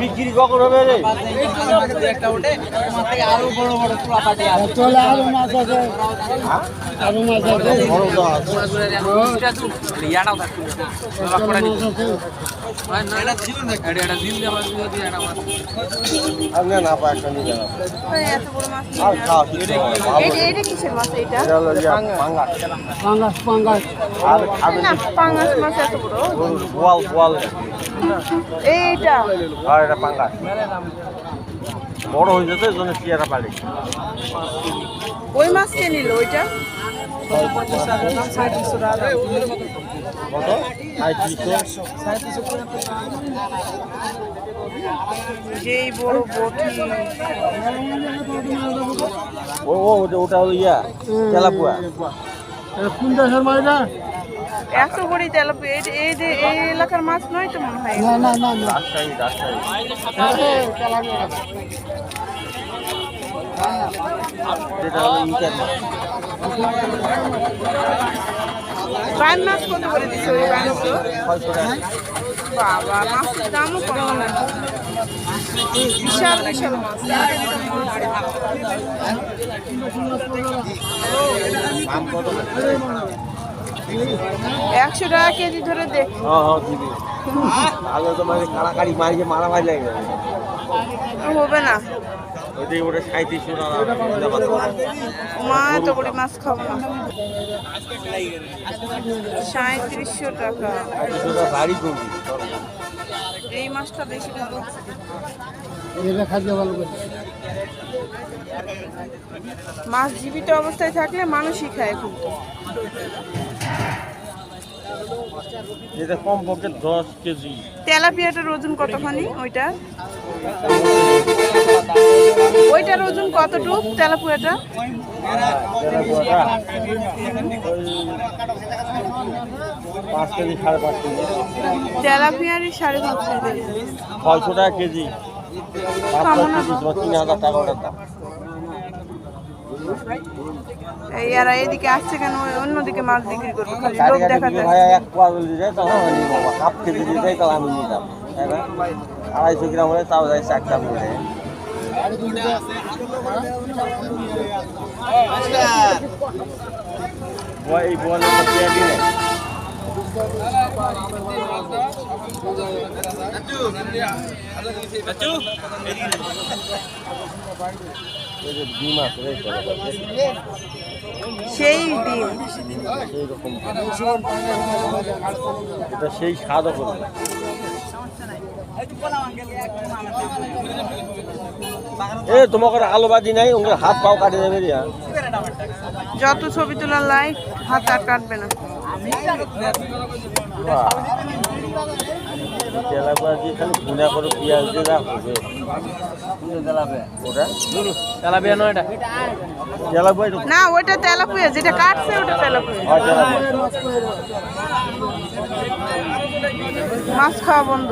বিক্রি কখন হবে রে চলে আরও মাছ আছে আরও মাছ আছে বড় তো আছে। আর না না পা একটা নিয়ে যাও। এত বড় মাছ আর খাওয়া কিছু হবে না। এটা এটা কিসের মাছ এটা এটা হলো যে পাঙ্গাস। পাঙ্গাস পাঙ্গাস আর খাবে না পাঙ্গাস মাছ এত বড় বোয়াল বোয়াল এইটা আর এটা পাঙ্গাস বড় হয়ে যেত এই জন্য চেয়ারা পালি ওই মাছ কে নিল ওইটা? যেই বড় বটি। ও ও ওটা ইয়া তেলাপুয়া। কোন দেশের মাছটা? এত বড় তেলাপি এই এই যে এই এলাকার মাছ নয় তো মনে হয়? না না না না। রাজশাহী মাছ। কত করে দিচ্ছে ওই প্রাণগুলো ছয়শো টাকা। বাবা মাছের দামও কম না। বিশাল বিশাল মাছ। দাম কত? একশো টাকা কেজি ধরে দেখ হ্যাঁ হ্যাঁ দিদি তো মানে কাড়াকাড়ি মারিয়ে মারামারি লাগে হবে না। মা এত বড় মাছ খাব না। সাঁত্রিশশো টাকা। বাড়ি করবি এই মাছটা বেশি ভালো খাদ্য ভালো করে মাছ জীবিত অবস্থায় থাকলে মানুষই খায় কিন্তু এটা কম পক্ষে দশ কেজি। তেলাপিয়াটার ওজন কতখানি ওইটা? ওইটার ওজন কতটুক তেলাপিয়াটা? তেলাপিয়ারই সাড়ে পাঁচ কেজি। ছয়শো টাকা কেজি। এদিকে আসছে কেন? অন্যদিকে মাছ বিক্রি করব। লোক দেখাতে এক পোয়া যদি যায় আমি দিয়ে আমি নিতাম। আড়াইশো গ্রাম হলে তাও যায় চারটা মিলে এই বোয়ালের সেই ডিম। সেই রকম এটা সেই করবে এ তোমাকে আলো বাজি নাই হাত পাও কাটে দেবে রিয়া। যত ছবি তোলার লাইক হাত আর কাটবে না। তেলাপা দিয়ে খালি ভুনা করে পেঁয়াজ দিয়ে তেলাপিয়া নয় এটা তেলাপিয়া না, ওইটা তেলাপুয়া, যেটা কাটছে ওটা তেলাপুয়া তেলাপিয়া। মাছ খাওয়া বন্ধ।